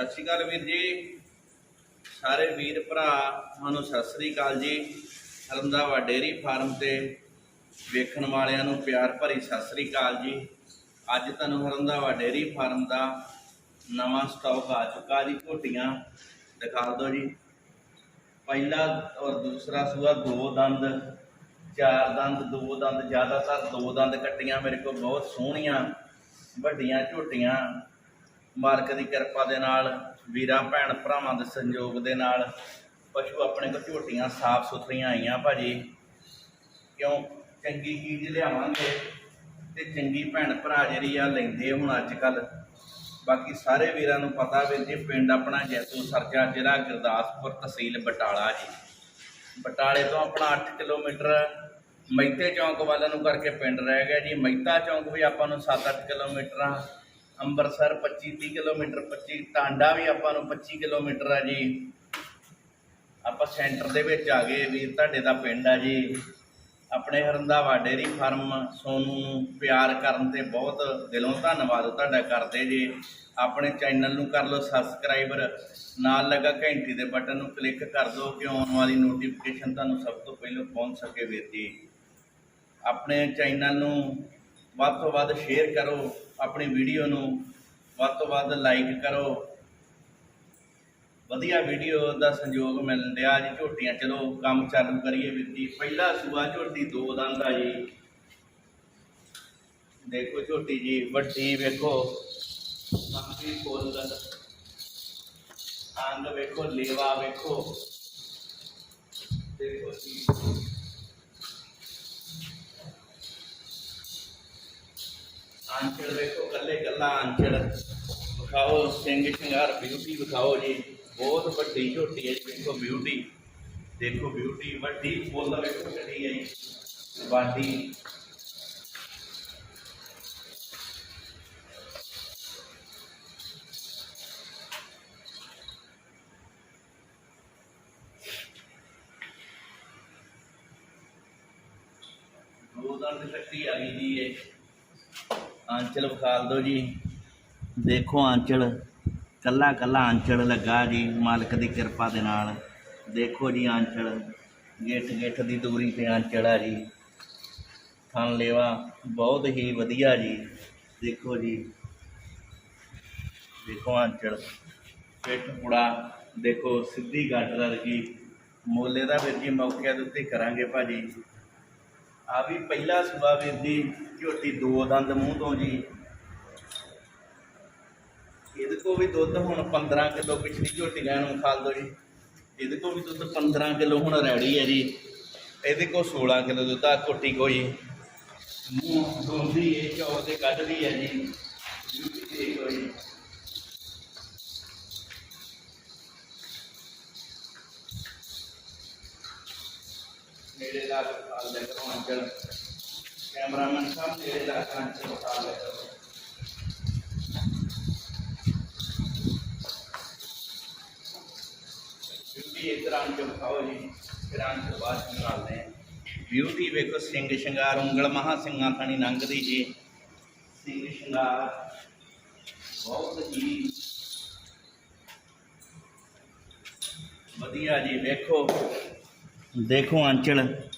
ਸਤਿ ਸ਼੍ਰੀ ਅਕਾਲ ਵੀਰ ਜੀ। ਸਾਰੇ ਵੀਰ ਭਰਾ, ਤੁਹਾਨੂੰ ਸਤਿ ਸ਼੍ਰੀ ਅਕਾਲ ਜੀ। ਰੰਦਾਵਾ ਡੇਅਰੀ ਫਾਰਮ ਤੇ ਵੇਖਣ ਵਾਲਿਆਂ ਨੂੰ ਪਿਆਰ ਭਰੀ ਸਤਿ ਸ਼੍ਰੀ ਅਕਾਲ ਜੀ। ਅੱਜ ਤੁਹਾਨੂੰ ਹਰੰਦਾਵਾ ਡੇਅਰੀ ਫਾਰਮ ਦਾ ਨਵਾਂ ਸਟਾਕ ਆ ਚੁੱਕਾ ਜੀ ਝੋਟੀਆਂ ਦਿਖਾ ਦਿਓ ਜੀ। ਪਹਿਲਾ ਔਰ ਦੂਸਰਾ ਸੂਆ ਦੋ ਦੰਦ, ਚਾਰ ਦੰਦ, ਦੋ ਦੰਦ, ਜ਼ਿਆਦਾਤਰ ਦੋ ਦੰਦ ਕੱਟੀਆਂ ਮੇਰੇ ਕੋਲ, ਬਹੁਤ ਸੋਹਣੀਆਂ, ਵੱਡੀਆਂ ਝੋਟੀਆਂ। ਮਾਲਕ ਦੀ ਕਿਰਪਾ ਦੇ ਨਾਲ, ਵੀਰਾਂ, ਭੈਣ ਭਰਾਵਾਂ ਦੇ ਸੰਯੋਗ ਦੇ ਨਾਲ ਪਸ਼ੂ ਆਪਣੇ ਕੋਲ ਝੋਟੀਆਂ ਸਾਫ਼ ਸੁਥਰੀਆਂ ਆਈਆਂ ਭਾਜੀ। ਕਿਉਂ? ਚੰਗੀ ਚੀਜ਼ ਲਿਆਵਾਂਗੇ ਤੇ ਚੰਗੀ ਭੈਣ ਭਰਾ ਜਿਹੜੀ ਆ ਲੈਂਦੇ ਹੁਣ ਅੱਜ ਕੱਲ ਬਾਕੀ ਸਾਰੇ ਵੀਰਾਂ ਨੂੰ ਪਤਾ ਵੀਰ ਜੀ ਪਿੰਡ ਆਪਣਾ ਜੈਤੋ ਸਰਜਾ, ਜ਼ਿਲ੍ਹਾ ਗੁਰਦਾਸਪੁਰ ਤਹਿਸੀਲ ਬਟਾਲਾ ਜੀ। ਬਟਾਲੇ ਤੋਂ ਆਪਣਾ 8 ਕਿਲੋਮੀਟਰ ਮਹਿਤੇ ਚੌਂਕ ਵੱਲ ਨੂੰ ਕਰਕੇ ਪਿੰਡ ਰਹਿ ਗਿਆ ਜੀ। ਮਹਿਤਾ ਚੌਂਕ ਵੀ ਆਪਾਂ ਨੂੰ 7-8 ਕਿਲੋਮੀਟਰ ਅੰਮ੍ਰਿਤਸਰ 25-30 ਕਿਲੋਮੀਟਰ 25 ਟਾਂਡਾ ਵੀ ਆਪਾਂ ਨੂੰ 25 ਕਿਲੋਮੀਟਰ ਆ ਜੀ। ਆਪਾਂ ਸੈਂਟਰ ਦੇ ਵਿੱਚ ਆ ਗਏ ਵੀਰ ਤੁਹਾਡੇ ਦਾ ਪਿੰਡ ਆ ਜੀ। ਆਪਣੇ ਹਰੰਦਾਵਾ ਡੇਰੀ ਫਾਰਮ ਸੋਨੂੰ ਪਿਆਰ ਕਰਨ ਤੇ ਬਹੁਤ ਦਿਲੋਂ ਧੰਨਵਾਦ ਤੁਹਾਡਾ ਕਰਦੇ ਜੀ। ਆਪਣੇ ਚੈਨਲ ਨੂੰ ਕਰ ਲਓ ਸਬਸਕ੍ਰਾਈਬਰ, ਨਾਲ ਲੱਗਾ ਘੰਟੀ ਦੇ ਬਟਨ ਨੂੰ ਕਲਿੱਕ ਕਰ ਦਿਓ ਕਿ ਆਉਣ ਵਾਲੀ ਨੋਟੀਫਿਕੇਸ਼ਨ ਤੁਹਾਨੂੰ ਸਭ ਤੋਂ ਪਹਿਲਾਂ ਪਹੁੰਚ ਸਕੇ ਵੀਰ ਜੀ। ਆਪਣੇ ਚੈਨਲ ਨੂੰ ਵੱਧ ਤੋਂ ਵੱਧ ਸ਼ੇਅਰ ਕਰੋ। ਆਪਣੀ ਵੀਡੀਓ ਨੂੰ ਵੱਧ ਤੋਂ ਵੱਧ ਲਾਈਕ ਕਰੋ। ਵਧੀਆ ਵੀਡੀਓ ਦਾ ਸੰਯੋਗ ਮਿਲਣ ਡਿਆ ਜੀ ਝੋਟੀਆਂ। ਚਲੋ ਕੰਮ ਚਾਲੂ ਕਰੀਏ ਵੀਰ ਜੀ। ਪਹਿਲਾ ਸੂਆ ਝੋਟੀ ਦੋ ਦੰਦ ਆ ਜੀ। ਦੇਖੋ ਝੋਟੀ ਜੀ, ਵੱਡੀ ਵੇਖੋ। ਮੰਗੀ ਫੁੱਲ ਅੰਗ ਵੇਖੋ, ਲੇਵਾ ਵੇਖੋ। ਦੇਖੋ ਜੀ। ਕੱਲੇ ਕੱਲਾ ਆਂਚੜ ਵਿਖਾਓ, ਸਿੰਘ, ਸ਼ਿੰਗਾਰ ਬਿਊਟੀ ਵਿਖਾਓ ਜੀ, ਬਹੁਤ ਵੱਡੀ ਝੋਟੀ ਹੈ ਜੀ ਵੇਖੋ ਬਿਊਟੀ ਦੇਖੋ ਬਿਊਟੀ ਵੱਡੀ ਫੁੱਲ ਵੇਖੋ ਕਿੱਡੀ ਹੈ ਜੀ ਬਾਡੀ ਦੋ ਦੰਦ ਕੱਟੀ ਆ ਗਈ ਜੀ ਇਹ। ਆਂਚਲ ਵਿਖਾਲ ਦਿਓ ਜੀ। ਦੇਖੋ ਆਂਚਲ, ਕੱਲਾ ਕੱਲਾ ਆਂਚਲ ਲੱਗਾ ਜੀ ਮਾਲਕ ਦੀ ਕਿਰਪਾ ਦੇ ਨਾਲ। ਦੇਖੋ ਜੀ ਆਂਚਲ, ਗਿੱਠ ਗਿੱਠ ਦੀ ਦੂਰੀ ਤੇ ਆਂਚਲ ਆ ਜੀ। ਥਣ ਲੇਵਾ ਬਹੁਤ ਹੀ ਵਧੀਆ ਜੀ। ਦੇਖੋ ਜੀ। ਦੇਖੋ ਆਂਚਲ, ਪਿੱਠ ਪੁੜਾ, ਦੇਖੋ ਸਿੱਧੀ ਗੱਡ ਵਰਗੀ ਮੋਲੇ ਦਾ ਵੀਰ ਜੀ ਮੌਕੇ ਦੇ ਉੱਤੇ ਕਰਾਂਗੇ ਭਾਜੀ। ਆ ਵੀ ਪਹਿਲਾ ਸੂਆ ਵੀਰ ਜੀ ਝੋਟੀ ਦੋ ਦੰਦ ਮੂੰਹ ਤੋਂ ਜੀ। ਇਹਦੇ ਕੋ ਵੀ ਦੁੱਧ ਹੁਣ 15 ਕਿਲੋ ਪਿਛਲੀ ਝੋਟੀ ਲੈਣ ਨੂੰ ਖਾਲ ਦੋ ਜੀ। ਇਹਦੇ ਕੋ ਵੀ ਦੁੱਧ 15 ਕਿਲੋ ਹੁਣ ਰੈਡੀ ਹੈ ਜੀ। ਇਹਦੇ ਕੋ 16 ਕਿਲੋ ਦੁੱਧ ਆ ਝੋਟੀ ਕੋਈ ਮੂੰਹ ਦੋਂਦੀ ਇਹ ਚੌਰ ਦੇ ਕੱਢਦੀ ਹੈ ਜੀ। ਇਹ ਕੋਈ ਦੇ ਕੈਮਰਾਮੈਨ ਸਾਹਿਬ ਨੇੜੇ ਲਾ ਕੇ ਅੰਕਲ ਖਾਲ ਦੇ ਬਿਊਟੀ ਇਧਰ ਆਂ ਖਾਓ ਜੀ, ਫਿਰ ਆਂ ਬਾਅਦ ਨਿਕਾਲਦੇ हैं ਬਿਊਟੀ ਵੇਖੋ, ਸਿੰਘ ਸ਼ਿੰਗਾਰ, ਉਂਗਲ ਮਹਾ ਸਿੰਘਾਂ ਥਾਣੀ ਲੰਘਦੀ ਜੀ। ਸਿੰਘ ਸ਼ਿੰਗਾਰ ਬਹੁਤ ਹੀ ਵਧੀਆ ਜੀ, ਵੇਖੋ। ਦੇਖੋ ਅੰਚਲ।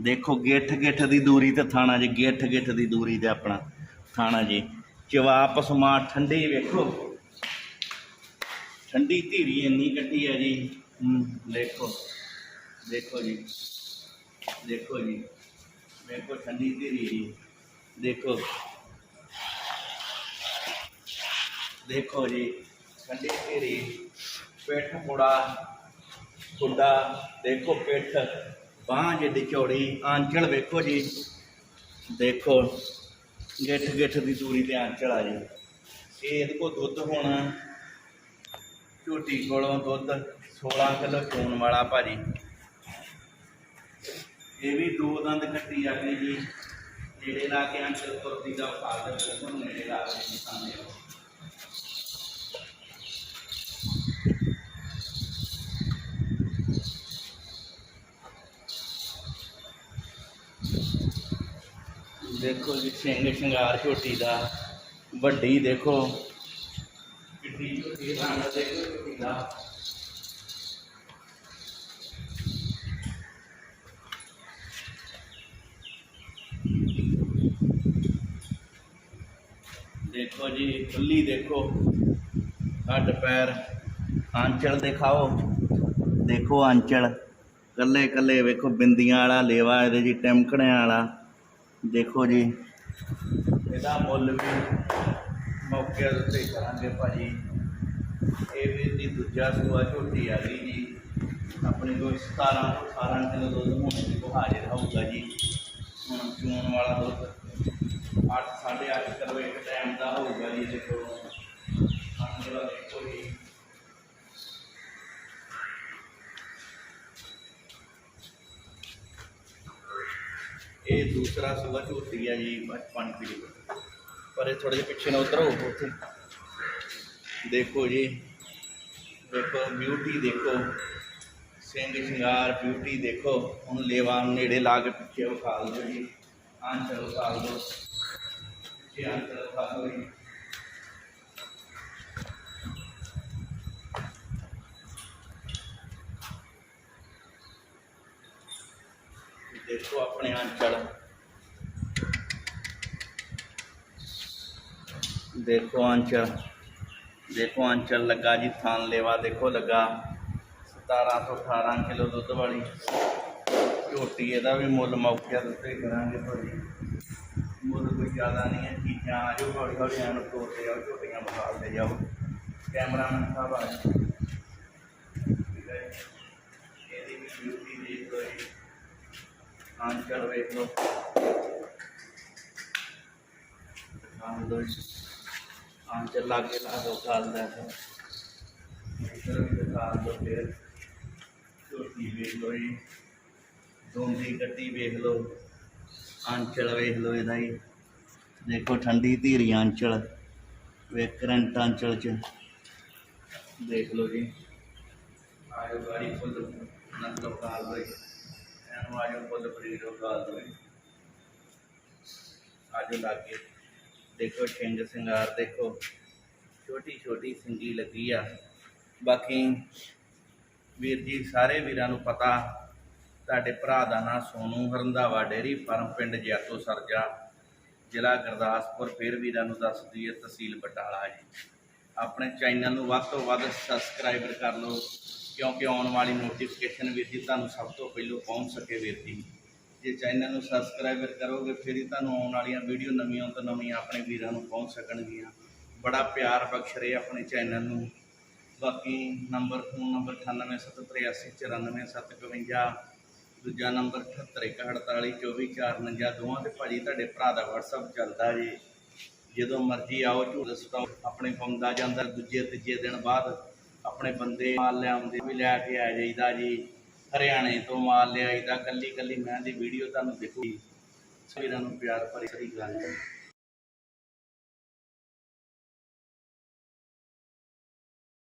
ਦੇਖੋ ਗਿੱਠ ਗਿੱਠ ਦੀ ਦੂਰੀ ਤੇ ਥਾਣਾ ਜੀ, ਗਿੱਠ ਗਿੱਠ ਦੀ ਦੂਰੀ ਤੇ ਆਪਣਾ ਥਾਣਾ ਜੀ। ਚਵਾ ਪਸਮਾ ਠੰਡੀ ਵੇਖੋ। ਠੰਡੀ ਧੀਰੀ ਇੰਨੀ ਕੱਟੀ ਹੈ ਜੀ। ਦੇਖੋ। ਦੇਖੋ ਜੀ। ਦੇਖੋ ਜੀ। ਵੇਖੋ ਠੰਡੀ ਧੀਰੀ ਜੀ। ਦੇਖੋ। ਦੇਖੋ ਜੀ, ਠੰਡੀ ਧੀਰੀ। ਪਿੱਠ ਮੁੜਾ ਕੁੰਡਾ ਦੇਖੋ ਪਿੱਠ। ਬਾਂਹ ਜਿੱਡੀ ਚੌੜੀ ਆਂਚਲ ਵੇਖੋ ਜੀ। ਦੇਖੋ, ਗਿੱਠ ਗਿੱਠ ਦੀ ਦੂਰੀ ਤੇ ਆਂਚਲ ਆ ਜੀ। ਇਹ ਇਹਦੇ ਕੋਲ ਦੁੱਧ ਹੋਣਾ। ਝੋਟੀ ਕੋਲੋਂ ਦੁੱਧ 16 ਕਿਲੋ ਚੋਣ ਵਾਲਾ ਭਾਜੀ। ਇਹ ਵੀ ਦੋ ਦੰਦ ਕੱਟੀ ਆ ਜੀ। ਨੇੜੇ ਲਾ ਕੇ ਅੰਕਲ ਕੁਰਤੀ ਦਾ ਫਾਦਰ ਕੋਲ ਨੇੜੇ ਲਾ ਕੇ ਸਾਹਮਣੇ। ਦੇਖੋ ਜੀ ਸਿੰਘ ਸ਼ਿੰਗਾਰ ਝੋਟੀ ਦਾ, ਵੱਡੀ ਦੇਖੋ। ਕਿੱਡੀ ਝੋਟੀ ਰੰਗ ਦੇਖੋ ਝੋਟੀ ਦਾ ਦੇਖੋ ਜੀ, ਖੁੱਲੀ ਦੇਖੋ। ਹੱਡ, ਪੈਰ, ਆਂਚਲ ਦਿਖਾਓ। ਦੇਖੋ ਆਂਚਲ ਕੱਲੇ ਕੱਲੇ ਵੇਖੋ, ਬਿੰਦੀਆਂ ਵਾਲਾ ਲੇਵਾ ਇਹਦੇ ਜੀ ਟਿਮਕਣਿਆਂ ਵਾਲਾ। ਦੇਖੋ ਜੀ। ਇਹਦਾ ਮੁੱਲ ਵੀ ਮੌਕੇ ਦੇ ਉੱਤੇ ਕਰਾਂਗੇ ਭਾਜੀ। ਇਹ ਵੀ ਦੀ ਦੂਜਾ ਸੂਆ ਝੋਟੀ ਆ ਗਈ ਜੀ। ਆਪਣੀ ਕੋਲ 17 ਤੋਂ 18 ਕਿਲੋ ਦੁੱਧ ਹੋਣੇ ਕੋ ਹਾਜ਼ਰ ਹੋਊਗਾ ਜੀ। ਹੁਣ ਚੂਣ ਵਾਲਾ ਦੁੱਧ 8 8.5 ਕਿਲੋ ਇੱਕ ਟਾਈਮ ਦਾ ਹੋਊਗਾ ਜੀ, ਦੇਖੋ। ਅੰਦਰ ਦੇਖੋ ਜੀ। ਇਹ ਦੂਸਰਾ ਸੂਆ ਝੋਟੀ ਆ ਜੀ 5 ਕਿਲੋ ਪਰ ਇਹ ਥੋੜੇ ਜਿਹਾ ਪਿੱਛੇ ਨੂੰ ਉਧਰ ਹੋ ਉੱਥੇ। ਦੇਖੋ ਜੀ, ਦੇਖੋ ਬਿਊਟੀ ਦੇਖੋ। ਸਿੰਘ ਸ਼ਿੰਗਾਰ ਬਿਊਟੀ ਦੇਖੋ। ਹੁਣ ਲੇਵਾ ਨੇੜੇ ਲਾ ਕੇ ਪਿੱਛੇ ਵਿਖਾ ਲਓ ਜੀ। ਆਂਚਲ ਵਿਖਾ ਲਓ ਪਿੱਛੇ ਆਂਚਲ ਵਿਖਾ ਲਓ ਜੀ। ਦੇਖੋ ਆਪਣੇ ਆਂਚਲ ਦੇਖੋ ਅੰਚਲ ਦੇਖੋ ਅੰਚਲ ਲੱਗਾ ਜੀ ਥਾਨ ਲੇਵਾ ਦੇਖੋ ਲੱਗਾ 17 ਤੋਂ 18 ਕਿਲੋ ਦੁੱਧ ਵਾਲੀ। ਝੋਟੀ ਇਹਦਾ ਵੀ ਮੁੱਲ ਮੌਕੇ ਦੇ ਕਰਾਂਗੇ ਭਾਜੀ। ਮੁੱਲ ਕੋਈ ਜ਼ਿਆਦਾ ਨਹੀਂ ਹੈ, ਚੀਜ਼ਾਂ ਆ ਜਾਓ ਹੌਲੀ ਹੌਲੀ ਐਨ ਤੋੜਦੇ ਜਾਓ, ਝੋਟੀਆਂ ਬਖਾਲਦੇ ਜਾਓ। ਕੈਮਰਾਮੈਨ ਸਾਹਿਬ ਆ ਜਾਓ ਠੀਕ ਹੈ ਜੀ। ਇਹਦੀ ਵੀ ਬਿਊਟੀ ਦੇਖ ਲਓ ਜੀ ਆਂਚਲ ਵੇਖ ਲਓ। ਆਂਚਲ ਦੋ ਆਂਚਲ ਲਾ ਕੇ ਲਾ ਦੋ ਖਾਲ ਦਾ ਇਧਰ ਵੀ ਦੋ ਫਿਰ। ਝੋਟੀ ਵੇਖ ਲਓ ਜੀ। ਦੋਂਦੀ ਗੱਡੀ ਵੇਖ ਲਓ। ਆਂਚਲ ਵੇਖ ਲਓ ਇਹਦਾ ਹੀ ਦੇਖੋ ਠੰਡੀ ਧੀਰੀ ਆਂਚਲ ਵੇਖ ਕਰੰਟ ਆਂਚਲ ਚ। ਦੇਖ ਲਓ ਜੀ। ਆਇਓ ਗਾੜੀ ਫੁੱਲ ਨਸਲ ਕਾਲ ਹੋਈ ਐਨੂੰ ਆਜੋ ਫੁੱਲ ਬਰੀਡ ਕਾਲ ਹੋਈ ਆਜੋ ਲਾਗੇ। ਦੇਖੋ ਸਿੰਘ ਸਿੰਗਾਰ ਦੇਖੋ। ਛੋਟੀ ਛੋਟੀ ਸਿੰਗੀ ਲੱਗੀ ਆ। ਬਾਕੀ ਵੀਰ ਜੀ, ਸਾਰੇ ਵੀਰਾਂ ਨੂੰ ਪਤਾ, ਤੁਹਾਡੇ ਭਰਾ ਦਾ ਨਾਂ ਸੋਨੂ ਹਰੰਦਾਵਾ ਡੇਰੀ ਫਾਰਮ ਪਿੰਡ ਜੈਤੋ ਸਰਜਾ, ਜ਼ਿਲ੍ਹਾ ਗੁਰਦਾਸਪੁਰ। ਫਿਰ ਵੀਰਾਂ ਨੂੰ ਦੱਸ ਦਈਏ ਤਹਿਸੀਲ ਬਟਾਲਾ ਜੀ। ਆਪਣੇ ਚੈਨਲ ਨੂੰ ਵੱਧ ਤੋਂ ਵੱਧ ਸਬਸਕ੍ਰਾਈਬਰ ਕਰ ਲਓ। ਕਿਉਂਕਿ ਆਉਣ ਵਾਲੀ ਨੋਟੀਫਿਕੇਸ਼ਨ ਵੀਰ ਜੀ ਤੁਹਾਨੂੰ ਸਭ ਤੋਂ ਪਹਿਲਾਂ ਪਹੁੰਚ ਸਕੇ ਵੀਰ ਜੀ। ਜੇ ਚੈਨਲ ਨੂੰ ਸਬਸਕ੍ਰਾਈਬਰ ਕਰੋਗੇ, ਫਿਰ ਹੀ ਤੁਹਾਨੂੰ ਆਉਣ ਵਾਲੀਆਂ ਵੀਡੀਓ ਨਵੀਆਂ ਤੋਂ ਨਵੀਆਂ ਆਪਣੇ ਵੀਰਾਂ ਨੂੰ ਪਹੁੰਚ ਸਕਣਗੀਆਂ। ਬੜਾ ਪਿਆਰ ਬਖਸ਼ ਰਹੇ ਆਪਣੇ ਚੈਨਲ ਨੂੰ। ਬਾਕੀ ਨੰਬਰ ਫੋਨ ਨੰਬਰ 9873849752 ਦੂਜਾ ਨੰਬਰ 7814842449 ਦੋਵਾਂ ਤੇ ਭਾਜੀ ਤੁਹਾਡੇ ਭਰਾ ਦਾ WhatsApp ਚੱਲਦਾ ਜੀ। ਜਦੋਂ ਮਰਜ਼ੀ ਆਓ, ਝੂਠ ਸਟਾਕ ਆਪਣੇ ਪਾਉਂਦਾ ਜਾਂਦਾ ਦੂਜੇ ਤੀਜੇ ਦਿਨ ਬਾਅਦ। ਆਪਣੇ ਬੰਦੇ ਮਾਲ ਲਿਆਉਂਦੇ, ਵੀ ਲੈ ਕੇ ਆ ਜਾਈਦਾ ਜੀ। ਹਰਿਆਣੇ ਤੋਂ ਮਾਲ ਲਿਆਈਦਾ ਕੱਲੀ ਕੱਲੀ ਮੈਂ ਦੀ ਵੀਡੀਓ ਤੁਹਾਨੂੰ ਦੇਖੀ ਸਵੇਰਾਂ ਨੂੰ ਪਿਆਰ ਭਰੀ ਗੱਲ ਹੈ